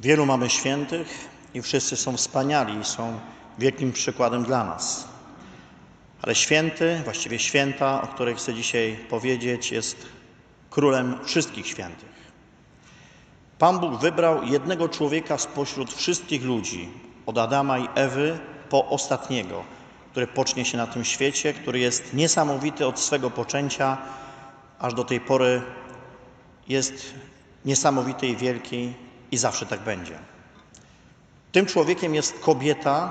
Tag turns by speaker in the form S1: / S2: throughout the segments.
S1: Wielu mamy świętych i wszyscy są wspaniali i są wielkim przykładem dla nas. Ale święty, właściwie święta, o której chcę dzisiaj powiedzieć, jest królem wszystkich świętych. Pan Bóg wybrał jednego człowieka spośród wszystkich ludzi, od Adama i Ewy po ostatniego, który pocznie się na tym świecie, który jest niesamowity od swego poczęcia, aż do tej pory jest niesamowity i wielki i zawsze tak będzie. Tym człowiekiem jest kobieta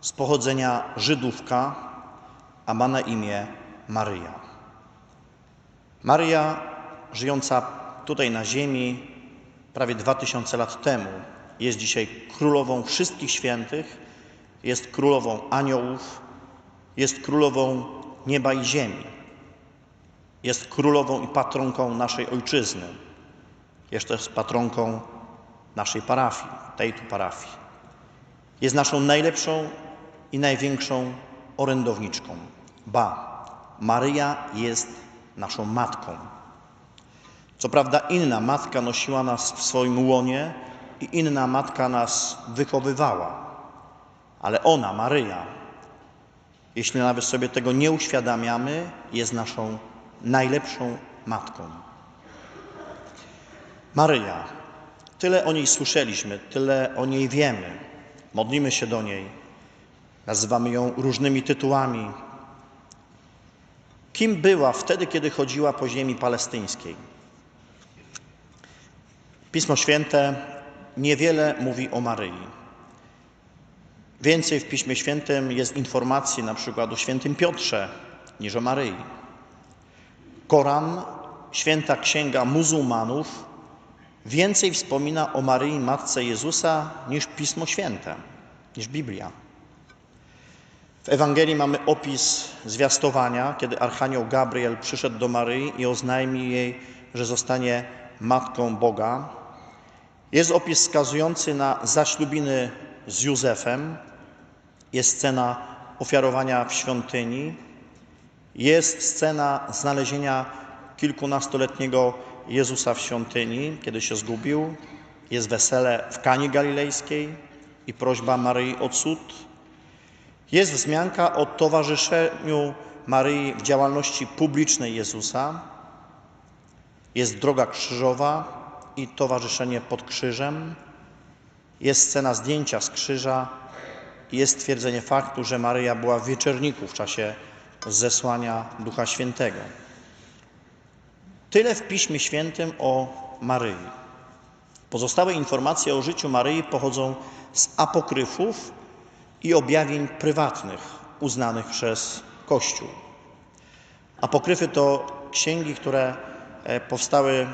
S1: z pochodzenia Żydówka, a ma na imię Maryja. Maryja, żyjąca tutaj na ziemi prawie dwa tysiące lat temu, jest dzisiaj królową wszystkich świętych, jest królową aniołów, jest królową nieba i ziemi, jest królową i patronką naszej ojczyzny, jest też patronką naszej parafii, tej tu parafii. Jest naszą najlepszą i największą orędowniczką. Ba, Maryja jest naszą matką. Co prawda inna matka nosiła nas w swoim łonie i inna matka nas wychowywała, ale ona, Maryja, jeśli nawet sobie tego nie uświadamiamy, jest naszą najlepszą matką. Maryja, tyle o niej słyszeliśmy, tyle o niej wiemy, modlimy się do niej, nazywamy ją różnymi tytułami. Kim była wtedy, kiedy chodziła po ziemi palestyńskiej? Pismo Święte niewiele mówi o Maryi. Więcej w Piśmie Świętym jest informacji na przykład o świętym Piotrze niż o Maryi. Koran, święta księga muzułmanów, więcej wspomina o Maryi, Matce Jezusa, niż Pismo Święte, niż Biblia. W Ewangelii mamy opis zwiastowania, kiedy Archanioł Gabriel przyszedł do Maryi i oznajmił jej, że zostanie Matką Boga. Jest opis wskazujący na zaślubiny z Józefem, jest scena ofiarowania w świątyni, jest scena znalezienia kilkunastoletniego Jezusa w świątyni, kiedy się zgubił, jest wesele w Kani Galilejskiej i prośba Maryi o cud. Jest wzmianka o towarzyszeniu Maryi w działalności publicznej Jezusa. Jest droga krzyżowa i towarzyszenie pod krzyżem. Jest scena zdjęcia z krzyża. Jest twierdzenie faktu, że Maryja była w wieczerniku w czasie zesłania Ducha Świętego. Tyle w Piśmie Świętym o Maryi. Pozostałe informacje o życiu Maryi pochodzą z apokryfów i objawień prywatnych uznanych przez Kościół. Apokryfy to księgi, które powstały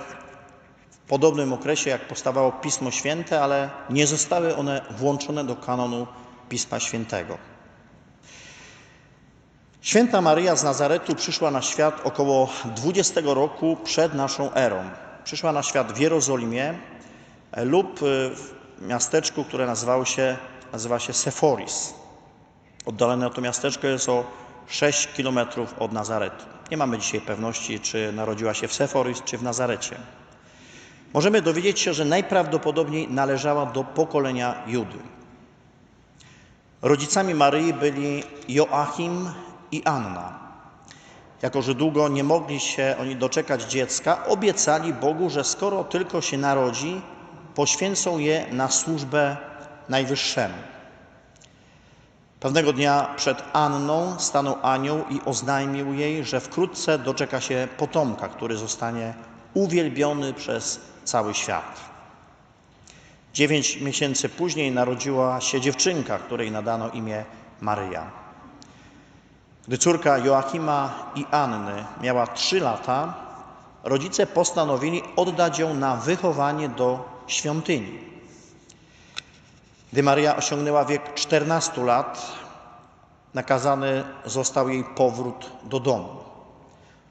S1: w podobnym okresie, jak powstawało Pismo Święte, ale nie zostały one włączone do kanonu Pisma Świętego. Święta Maryja z Nazaretu przyszła na świat około 20 roku przed naszą erą. Przyszła na świat w Jerozolimie lub w miasteczku, które nazywało się, nazywa się Seforis. Oddalone to miasteczko jest o 6 kilometrów od Nazaretu. Nie mamy dzisiaj pewności, czy narodziła się w Seforis, czy w Nazarecie. Możemy dowiedzieć się, że najprawdopodobniej należała do pokolenia Judy. Rodzicami Maryi byli Joachim i Anna. Jako, że długo nie mogli się oni doczekać dziecka, obiecali Bogu, że skoro tylko się narodzi, poświęcą je na służbę Najwyższemu. Pewnego dnia przed Anną stanął anioł i oznajmił jej, że wkrótce doczeka się potomka, który zostanie uwielbiony przez cały świat. Dziewięć miesięcy później narodziła się dziewczynka, której nadano imię Maryja. Gdy córka Joachima i Anny miała trzy lata, rodzice postanowili oddać ją na wychowanie do świątyni. Gdy Maria osiągnęła wiek 14 lat, nakazany został jej powrót do domu.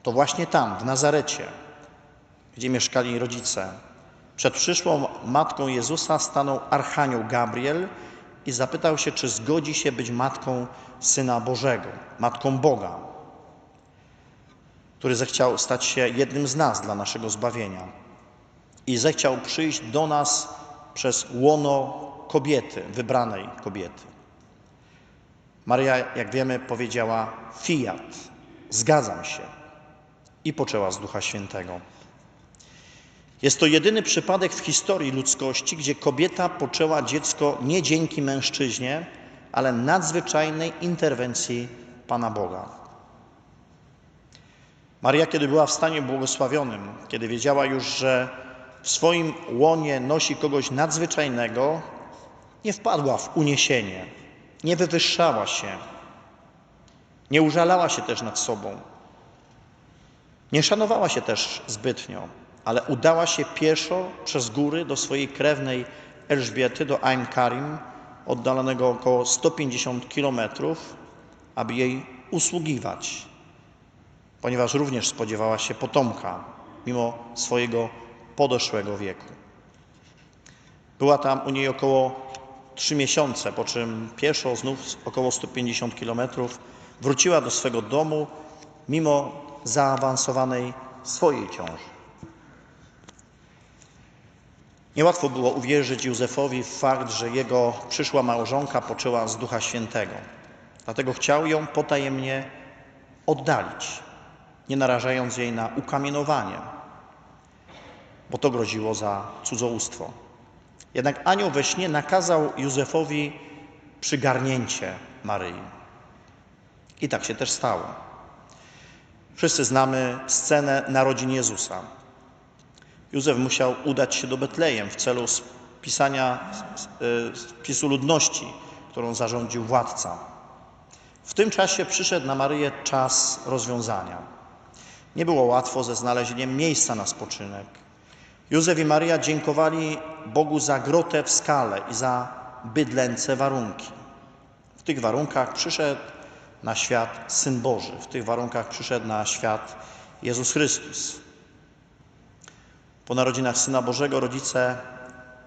S1: To właśnie tam, w Nazarecie, gdzie mieszkali rodzice, przed przyszłą matką Jezusa stanął Archanioł Gabriel i zapytał się, czy zgodzi się być matką Syna Bożego, matką Boga, który zechciał stać się jednym z nas dla naszego zbawienia i zechciał przyjść do nas przez łono kobiety, wybranej kobiety. Maria, jak wiemy, powiedziała fiat, zgadzam się i poczęła z Ducha Świętego. Jest to jedyny przypadek w historii ludzkości, gdzie kobieta poczęła dziecko nie dzięki mężczyźnie, ale nadzwyczajnej interwencji Pana Boga. Maria, kiedy była w stanie błogosławionym, kiedy wiedziała już, że w swoim łonie nosi kogoś nadzwyczajnego, nie wpadła w uniesienie, nie wywyższała się, nie użalała się też nad sobą, nie szanowała się też zbytnio, ale udała się pieszo przez góry do swojej krewnej Elżbiety, do Ain Karim, oddalonego około 150 kilometrów, aby jej usługiwać, ponieważ również spodziewała się potomka, mimo swojego podeszłego wieku. Była tam u niej około trzy miesiące, po czym pieszo znów około 150 kilometrów wróciła do swego domu, mimo zaawansowanej swojej ciąży. Niełatwo było uwierzyć Józefowi w fakt, że jego przyszła małżonka poczęła z Ducha Świętego. Dlatego chciał ją potajemnie oddalić, nie narażając jej na ukamienowanie, bo to groziło za cudzołóstwo. Jednak anioł we śnie nakazał Józefowi przygarnięcie Maryi. I tak się też stało. Wszyscy znamy scenę narodzin Jezusa. Józef musiał udać się do Betlejem w celu spisania spisu ludności, którą zarządził władca. W tym czasie przyszedł na Maryję czas rozwiązania. Nie było łatwo ze znalezieniem miejsca na spoczynek. Józef i Maria dziękowali Bogu za grotę w skale i za bydlęce warunki. W tych warunkach przyszedł na świat Syn Boży, w tych warunkach przyszedł na świat Jezus Chrystus. Po narodzinach Syna Bożego rodzice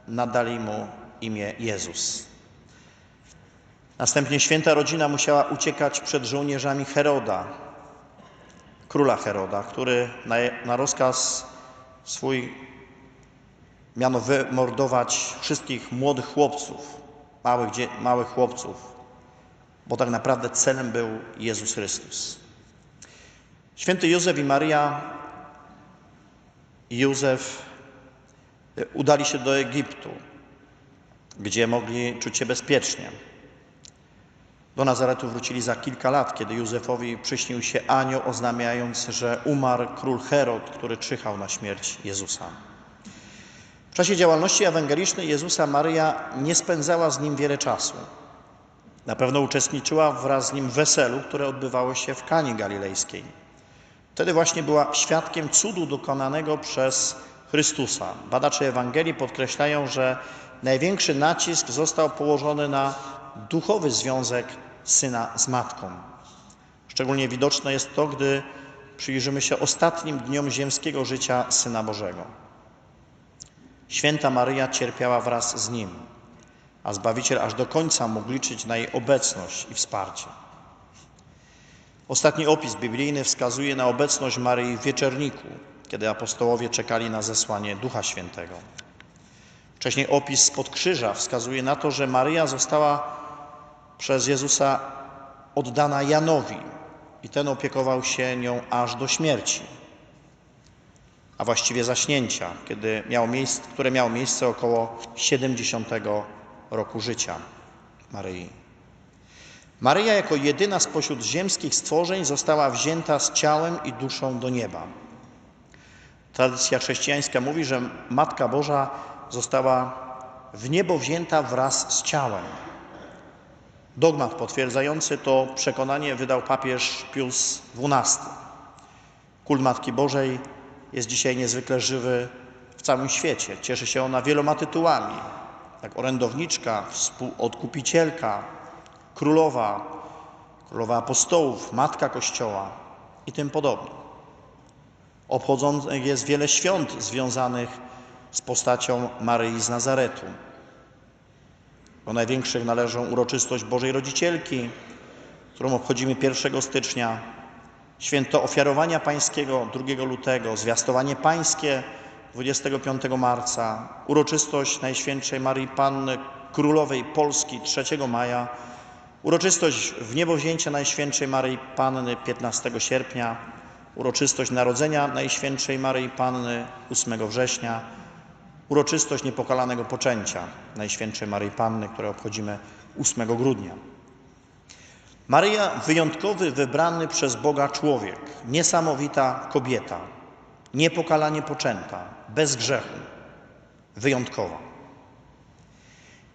S1: nadali mu imię Jezus. Następnie święta rodzina musiała uciekać przed żołnierzami Heroda, króla Heroda, który na, na rozkaz swój miano wymordować wszystkich młodych chłopców, małych, małych chłopców, bo tak naprawdę celem był Jezus Chrystus. Święty Józef i Maria i Józef udali się do Egiptu, gdzie mogli czuć się bezpiecznie. Do Nazaretu wrócili za kilka lat, kiedy Józefowi przyśnił się anioł, oznamiając, że umarł król Herod, który czyhał na śmierć Jezusa. W czasie działalności ewangelicznej Jezusa Maryja nie spędzała z nim wiele czasu. Na pewno uczestniczyła wraz z nim w weselu, które odbywało się w Kanie Galilejskiej. Wtedy właśnie była świadkiem cudu dokonanego przez Chrystusa. Badacze Ewangelii podkreślają, że największy nacisk został położony na duchowy związek syna z matką. Szczególnie widoczne jest to, gdy przyjrzymy się ostatnim dniom ziemskiego życia Syna Bożego. Święta Maryja cierpiała wraz z nim, a Zbawiciel aż do końca mógł liczyć na jej obecność i wsparcie. Ostatni opis biblijny wskazuje na obecność Maryi w wieczerniku, kiedy apostołowie czekali na zesłanie Ducha Świętego. Wcześniej opis spod krzyża wskazuje na to, że Maryja została przez Jezusa oddana Janowi i ten opiekował się nią aż do śmierci, a właściwie zaśnięcia, kiedy miało miejsce, które miało miejsce około 70 roku życia Maryi. Maryja jako jedyna spośród ziemskich stworzeń została wzięta z ciałem i duszą do nieba. Tradycja chrześcijańska mówi, że Matka Boża została w niebo wzięta wraz z ciałem. Dogmat potwierdzający to przekonanie wydał papież Pius XII. Kult Matki Bożej jest dzisiaj niezwykle żywy w całym świecie. Cieszy się ona wieloma tytułami, jak orędowniczka, współodkupicielka, królowa, królowa apostołów, matka Kościoła i tym podobne. Obchodzonych jest wiele świąt związanych z postacią Maryi z Nazaretu. Do największych należą uroczystość Bożej Rodzicielki, którą obchodzimy 1 stycznia, święto ofiarowania pańskiego 2 lutego, zwiastowanie pańskie 25 marca, uroczystość Najświętszej Marii Panny Królowej Polski 3 maja, uroczystość w niebowzięcia Najświętszej Maryi Panny 15 sierpnia, uroczystość Narodzenia Najświętszej Maryi Panny 8 września, uroczystość Niepokalanego Poczęcia Najświętszej Maryi Panny, które obchodzimy 8 grudnia. Maryja, wyjątkowy, wybrany przez Boga człowiek, niesamowita kobieta, niepokalanie poczęta, bez grzechu, wyjątkowa.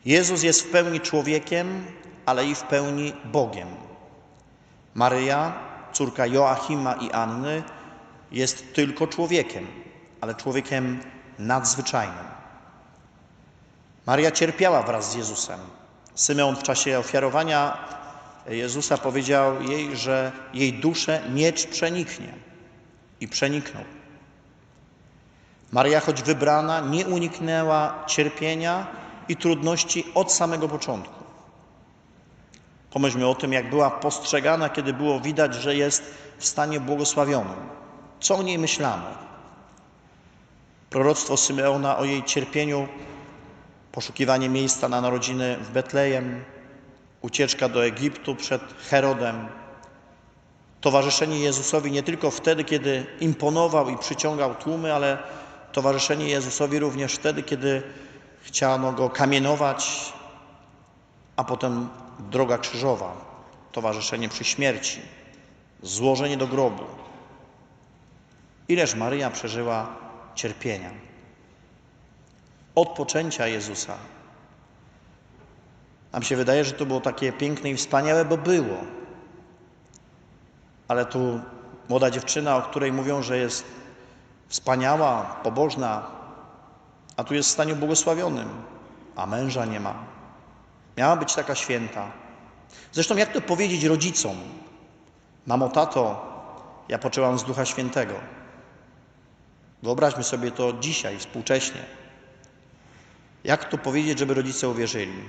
S1: Jezus jest w pełni człowiekiem, ale i w pełni Bogiem. Maryja, córka Joachima i Anny, jest tylko człowiekiem, ale człowiekiem nadzwyczajnym. Maria cierpiała wraz z Jezusem. Symeon w czasie ofiarowania Jezusa powiedział jej, że jej duszę miecz przeniknie i przeniknął. Maria, choć wybrana, nie uniknęła cierpienia i trudności od samego początku. Pomyślmy o tym, jak była postrzegana, kiedy było widać, że jest w stanie błogosławionym. Co o niej myślano? Proroctwo Symeona o jej cierpieniu, poszukiwanie miejsca na narodziny w Betlejem, ucieczka do Egiptu przed Herodem, towarzyszenie Jezusowi nie tylko wtedy, kiedy imponował i przyciągał tłumy, ale towarzyszenie Jezusowi również wtedy, kiedy chciano go kamienować, a potem droga krzyżowa, towarzyszenie przy śmierci, złożenie do grobu. Ileż Maryja przeżyła cierpienia. Od poczęcia Jezusa. Nam się wydaje, że to było takie piękne i wspaniałe, bo było. Ale tu młoda dziewczyna, o której mówią, że jest wspaniała, pobożna, a tu jest w stanie błogosławionym, a męża nie ma. Miała być taka święta. Zresztą jak to powiedzieć rodzicom? Mamo, tato, ja poczęłam z Ducha Świętego. Wyobraźmy sobie to dzisiaj, współcześnie. Jak to powiedzieć, żeby rodzice uwierzyli?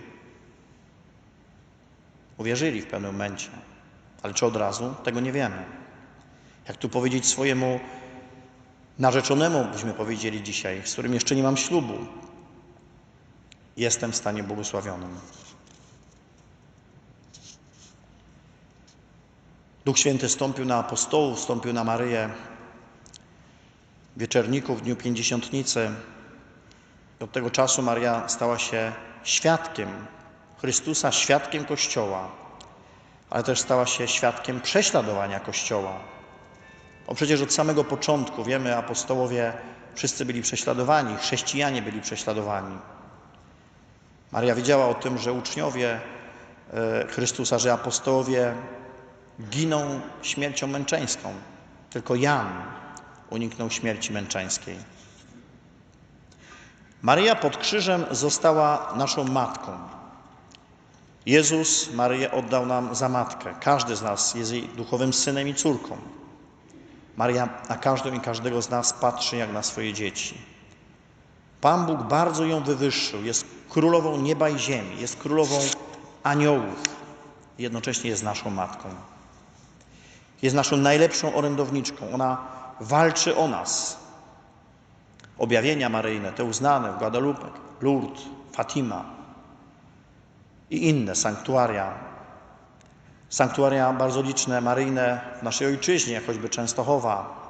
S1: Uwierzyli w pewnym momencie, ale czy od razu? Tego nie wiemy. Jak tu powiedzieć swojemu narzeczonemu, byśmy powiedzieli dzisiaj, z którym jeszcze nie mam ślubu, jestem w stanie błogosławionym. Duch Święty stąpił na apostołów, stąpił na Maryję, wieczerników w dniu pięćdziesiątnicy. Od tego czasu Maria stała się świadkiem Chrystusa, świadkiem Kościoła, ale też stała się świadkiem prześladowania Kościoła. Bo przecież od samego początku wiemy, apostołowie wszyscy byli prześladowani, chrześcijanie byli prześladowani. Maria wiedziała o tym, że uczniowie e, Chrystusa, że apostołowie giną śmiercią męczeńską. Tylko Jan uniknął śmierci męczeńskiej. Maria pod krzyżem została naszą matką. Jezus Maryję oddał nam za matkę. Każdy z nas jest jej duchowym synem i córką. Maria na każdą i każdego z nas patrzy jak na swoje dzieci. Pan Bóg bardzo ją wywyższył. Jest królową nieba i ziemi, jest królową aniołów, jednocześnie jest naszą matką. Jest naszą najlepszą orędowniczką. Ona walczy o nas. Objawienia maryjne, te uznane w Guadalupe, Lourdes, Fatima i inne sanktuaria. Sanktuaria bardzo liczne, maryjne w naszej ojczyźnie, choćby Częstochowa,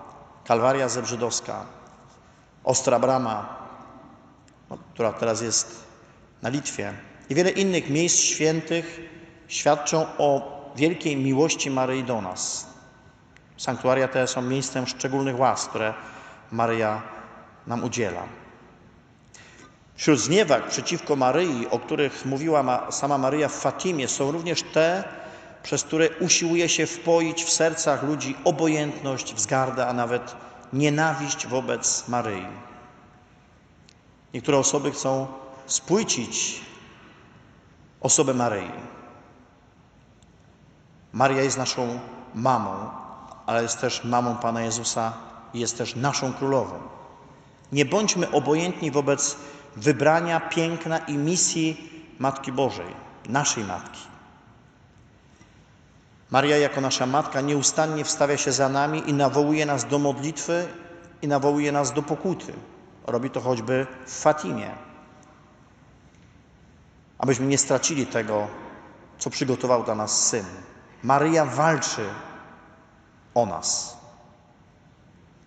S1: Kalwaria Zebrzydowska, Ostra Brama, no, która teraz jest na Litwie i wiele innych miejsc świętych świadczą o wielkiej miłości Maryi do nas. Sanktuaria te są miejscem szczególnych łask, które Maryja nam udziela. Wśród zniewag przeciwko Maryi, o których mówiła sama Maryja w Fatimie, są również te, przez które usiłuje się wpoić w sercach ludzi obojętność, wzgardę, a nawet nienawiść wobec Maryi. Niektóre osoby chcą spłycić osobę Maryi. Maria jest naszą mamą, ale jest też mamą Pana Jezusa i jest też naszą królową. Nie bądźmy obojętni wobec wybrania, piękna i misji Matki Bożej, naszej Matki. Maria jako nasza Matka nieustannie wstawia się za nami i nawołuje nas do modlitwy i nawołuje nas do pokuty. robi to choćby w Fatimie. Abyśmy nie stracili tego, co przygotował dla nas Syn. Maryja walczy o nas.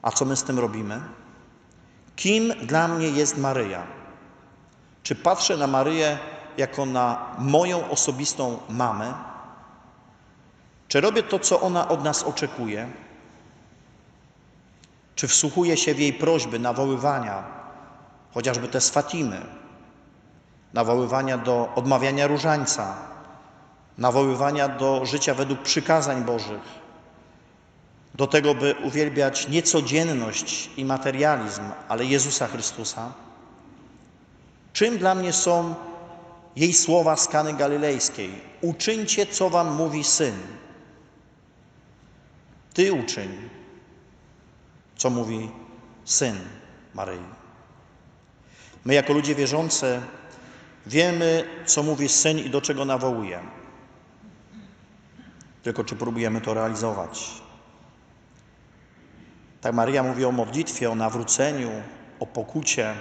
S1: A co my z tym robimy? Kim dla mnie jest Maryja? Czy patrzę na Maryję jako na moją osobistą mamę? Czy robię to, co ona od nas oczekuje? Czy wsłuchuję się w jej prośby, nawoływania, chociażby te z Fatimy, nawoływania do odmawiania różańca, nawoływania do życia według przykazań Bożych, do tego, by uwielbiać nie codzienność i materializm, ale Jezusa Chrystusa? Czym dla mnie są jej słowa z Kany Galilejskiej? Uczyńcie, co wam mówi Syn. Ty uczyń, co mówi Syn Maryi. My jako ludzie wierzący wiemy, co mówi Syn i do czego nawołuje. Tylko czy próbujemy to realizować? Tak Maria mówi o modlitwie, o nawróceniu, o pokucie,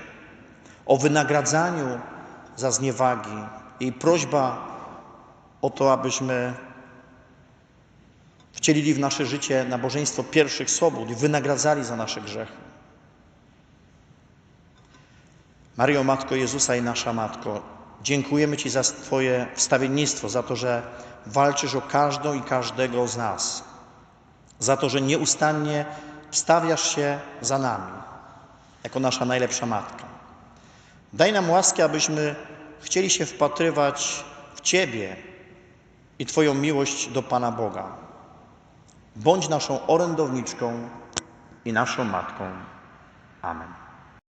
S1: o wynagradzaniu za zniewagi. Jej prośba o to, abyśmy wcielili w nasze życie nabożeństwo pierwszych sobót i wynagradzali za nasze grzechy. Mario, Matko Jezusa i nasza Matko, dziękujemy Ci za Twoje wstawiennictwo, za to, że walczysz o każdą i każdego z nas, za to, że nieustannie wstawiasz się za nami, jako nasza najlepsza Matka. Daj nam łaskę, abyśmy chcieli się wpatrywać w Ciebie i Twoją miłość do Pana Boga. Bądź naszą orędowniczką i naszą Matką. Amen.